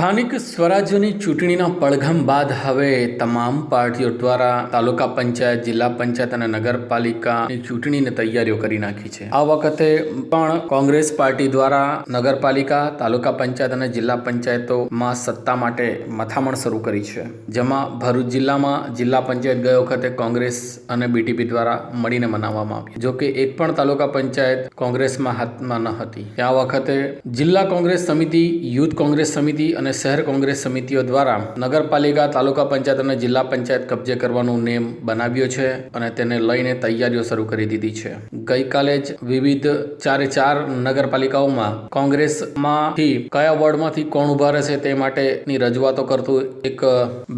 સ્થાનિક સ્વરાજ્યની ચૂંટણીના પડઘમ બાદ હવે તમામ પાર્ટીઓ દ્વારા તાલુકા પંચાયત, જિલ્લા પંચાયત અને નગરપાલિકાની ચૂંટણીની તૈયારીઓ કરી નાખી છે. આ વખતે પણ કોંગ્રેસ પાર્ટી દ્વારા નગરપાલિકા, તાલુકા પંચાયત અને જિલ્લા પંચાયતોમાં સત્તા માટે મથામણ શરૂ કરી છે. જેમાં ભરૂચ જિલ્લામાં જિલ્લા પંચાયત ગઈ વખતે કોંગ્રેસ અને બીટીપી દ્વારા મળીને મનાવવામાં આવી. જોકે એક પણ તાલુકા પંચાયત કોંગ્રેસમાં હાથમાં ન હતી. આ વખતે જિલ્લા કોંગ્રેસ સમિતિ, યુથ કોંગ્રેસ સમિતિ અને શહેર કોંગ્રેસ સમિતિઓ દ્વારા નગરપાલિકા, તાલુકા પંચાયત અને જિલ્લા પંચાયત કબજે કરવાનો નેમ બનાવ્યો છે અને તેને લઈને તૈયારીઓ શરૂ કરી દીધી છે. ગઈકાલે જ વિવિધ ચારે ચાર નગરપાલિકાઓમાં કોંગ્રેસમાંથી કયા વોર્ડમાંથી કોણ ઊભા રહેશે તે માટેની રજૂઆતો કરતું એક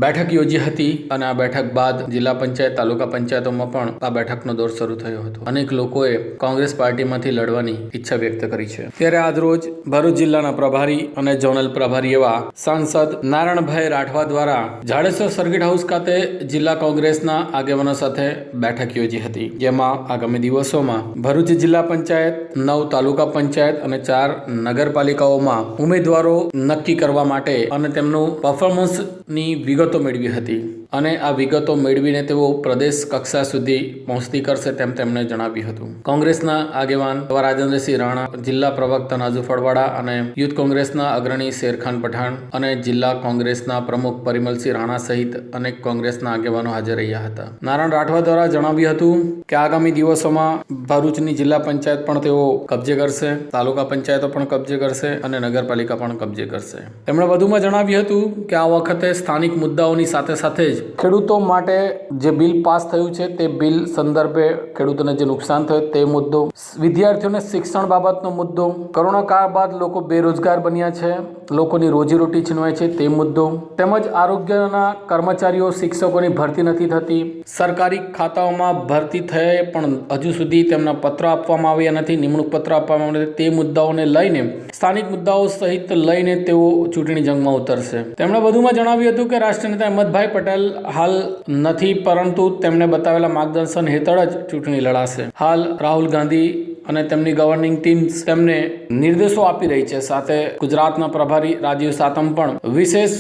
બેઠક યોજી હતી અને આ બેઠક બાદ જિલ્લા પંચાયત, તાલુકા પંચાયતોમાં પણ આ બેઠકનો દોર શરૂ થયો હતો. અનેક લોકોએ કોંગ્રેસ પાર્ટીમાંથી લડવાની ઈચ્છા વ્યક્ત કરી છે. ત્યારે આજરોજ ભરૂચ જિલ્લાના પ્રભારી અને ઝોનલ પ્રભારી એવા સાંસદ નારાયણભાઈ રાઠવા દ્વારા જાડેશ્વર સર્કિટ હાઉસ ખાતે જિલ્લા કોંગ્રેસના આગેવાનો સાથે બેઠક યોજી હતી. જેમાં આગામી દિવસોમાં ભરૂચ જિલ્લા પંચાયત, નવ તાલુકા પંચાયત અને ચાર નગરપાલિકાઓમાં ઉમેદવારો નક્કી કરવા માટે અને તેમનું પરફોર્મન્સની વિગતો મેળવી હતી. અને આ વિગતો મેળવીને તેઓ પ્રદેશ કક્ષા સુધી પહોંચતી કરશે તેમ તેમણે જણાવ્યું હતું. કોંગ્રેસના આગેવાન રાજેન્દ્રસિંહ રાણા, જિલ્લા પ્રવક્તા નાજુ ફળવાડા અને યુથ કોંગ્રેસના અગ્રણી શેરખાન પઠાણ અને જિલ્લા કોંગ્રેસના પ્રમુખ પરિમલસિંહ રાણા સહિત અનેક કોંગ્રેસના આગેવાનો હાજર રહ્યા હતા. નારાયણ રાઠવા દ્વારા જણાવ્યું હતું કે આગામી દિવસોમાં ભરૂચની જિલ્લા પંચાયત પણ તેઓ કબજે કરશે, તાલુકા પંચાયતો પણ કબજે કરશે અને નગરપાલિકા પણ કબજે કરશે. તેમણે વધુમાં જણાવ્યું હતું કે આ વખતે સ્થાનિક મુદ્દાઓની સાથે સાથે જ ખેડૂતો માટે જે બિલ પાસ થયું છે, તે બિલ સંદર્ભે ખેડૂતોને જે નુકસાન થયું, તે મુદ્દો. વિદ્યાર્થીઓને શિક્ષણ બાબતનો મુદ્દો. કોરોના કાળ બાદ લોકો બેરોજગાર બન્યા છે, લોકોની રોજીરોટી છીનવાય છે, તે મુદ્દો. તેમજ આરોગ્યના કર્મચારીઓ, શિક્ષકોની ભરતી નથી થતી. સરકારી ખાતાઓમાં ભરતી થઈ પણ હજુ સુધી તેમના પત્ર આપવામાં આવ્યા નથી, નિમણૂક પત્ર આપવામાં આવ્યા તે મુદ્દાઓને લઈને, સ્થાનિક મુદ્દાઓ સહિત લઈને તેઓ ચૂંટણી જંગમાં ઉતરશે. તેમણે વધુમાં જણાવ્યું હતું કે રાષ્ટ્રીય નેતા અહેમદભાઈ પટેલ હાલ નથી પરંતુ તેમણે બતાવેલા માર્ગદર્શન હેઠળ જ ચૂંટણી લડાશે. હાલ રાહુલ ગાંધી અને તેમની ગવર્નિંગ ટીમ તેમને નિર્દેશો આપી રહી છે. સાથે ગુજરાતના પ્રભારી રાજીવ સાતમ પણ વિશેષ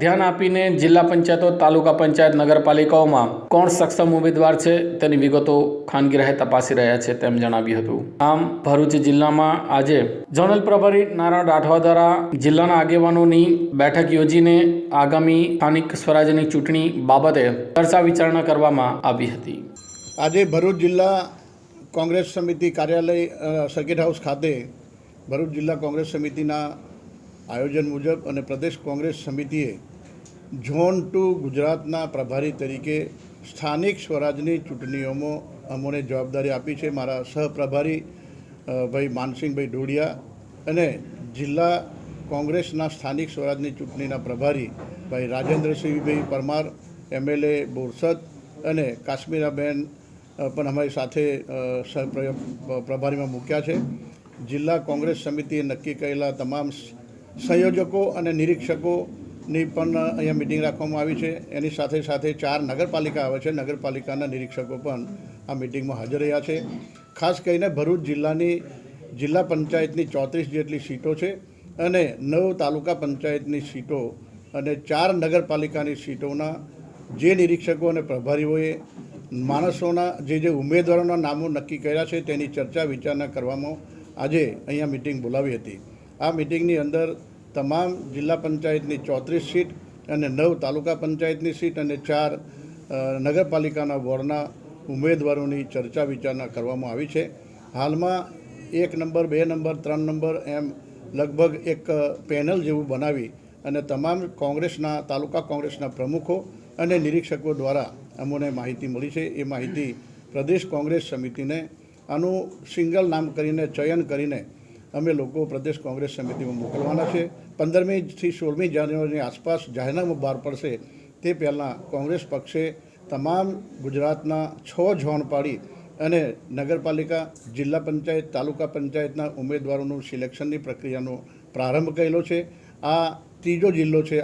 ધ્યાન આપીને જિલ્લા પંચાયતો, તાલુકા પંચાયત, નગરપાલિકાઓમાં કોણ સક્ષમ ઉમેદવાર છે તેની વિગતો ખાનગી રહે તપાસી રહ્યા છે તેમ જણાવ્યું હતું. આમ, ભરૂચ જિલ્લામાં આજે જનરલ પ્રભારી નારાયણ રાઠવા દ્વારા જિલ્લાના આગેવાનોની બેઠક યોજીને આગામી સ્થાનિક સ્વરાજ્યની ચૂંટણી બાબતે ચર્ચા વિચારણા કરવામાં આવી હતી. આજે ભરૂચ જિલ્લા કોંગ્રેસ સમિતિ કાર્યાલય સર્કિટ હાઉસ ખાતે ભરૂચ જિલ્લા કોંગ્રેસ સમિતિના આયોજન મુજબ અને પ્રદેશ કોંગ્રેસ સમિતિએ ઝોન ટુ ગુજરાતના પ્રભારી તરીકે સ્થાનિક સ્વરાજની ચૂંટણીઓમાં અમોને જવાબદારી આપી છે. મારા સહપ્રભારી ભાઈ માનસિંહભાઈ ઢોડિયા અને જિલ્લા કોંગ્રેસના સ્થાનિક સ્વરાજની ચૂંટણીના પ્રભારી ભાઈ રાજેન્દ્રસિંહભાઈ પરમાર એમએલએ બોરસદ અને કાશ્મીરાબેન પણ અમારી સાથે પ્રભારીમાં મૂક્યા છે. જિલ્લા કોંગ્રેસ સમિતિએ નક્કી કરેલા તમામ સંયોજકો અને નિરીક્ષકોની પણ અહીંયા મિટિંગ રાખવામાં આવી છે. એની સાથે સાથે ચાર નગરપાલિકા આવે છે. નગરપાલિકાના નિરીક્ષકો પણ આ મિટિંગમાં હાજર રહ્યા છે. ખાસ કરીને ભરૂચ જિલ્લાની જિલ્લા પંચાયતની ચોત્રીસ જેટલી સીટો છે અને નવ તાલુકા પંચાયતની સીટો અને ચાર નગરપાલિકાની સીટોના જે નિરીક્ષકો અને પ્રભારીઓએ માણસોના જે જે ઉમેદવારોના નામો નક્કી કર્યા છે તેની ચર્ચા વિચારણા કરવામાં આજે અહીંયા મિટિંગ બોલાવી હતી. આ મિટિંગની અંદર તમામ જિલ્લા પંચાયતની ચોત્રીસ સીટ અને નવ તાલુકા પંચાયતની સીટ અને ચાર નગરપાલિકાના વોર્ડના ઉમેદવારોની ચર્ચા વિચારણા કરવામાં આવી છે. હાલમાં એક નંબર, બે નંબર, ત્રણ નંબર એમ લગભગ એક પેનલ જેવું બનાવી અને તમામ કોંગ્રેસના, તાલુકા કોંગ્રેસના પ્રમુખો અને નિરીક્ષકો દ્વારા અમોને માહિતી મળી છે. એ માહિતી પ્રદેશ કોંગ્રેસ સમિતિને, આનું સિંગલ નામ કરીને, ચયન કરીને અમે લોકો પ્રદેશ કોંગ્રેસ સમિતિમાં મોકલવાના છે. પંદરમીથી સોળમી જાન્યુઆરીની આસપાસ જાહેરનામું બહાર પડશે તે પહેલાં કોંગ્રેસ પક્ષે તમામ ગુજરાતના છ ઝોન પાડી અને નગરપાલિકા, જિલ્લા પંચાયત, તાલુકા પંચાયતના ઉમેદવારોનું સિલેક્શનની પ્રક્રિયાનો પ્રારંભ કરેલો છે. આ ત્રીજો જિલ્લો છે.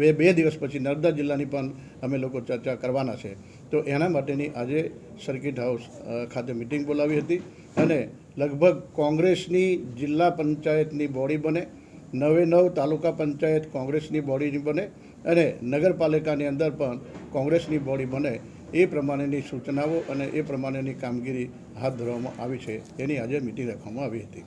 બે બે દિવસ પછી નર્મદા જિલ્લાની પણ અમે લોકો ચર્ચા કરવાના છે. તો એના માટેની આજે સર્કિટ હાઉસ ખાતે મિટિંગ બોલાવી હતી અને લગભગ કોંગ્રેસની જિલ્લા પંચાયતની બોડી બને, નવે નવ તાલુકા પંચાયત કોંગ્રેસની બોડીની બને અને નગરપાલિકાની અંદર પણ કોંગ્રેસની બોડી બને એ પ્રમાણેની સૂચનાઓ અને એ પ્રમાણેની કામગીરી હાથ ધરવામાં આવી છે. એની આજે મિટિંગ રાખવામાં આવી હતી.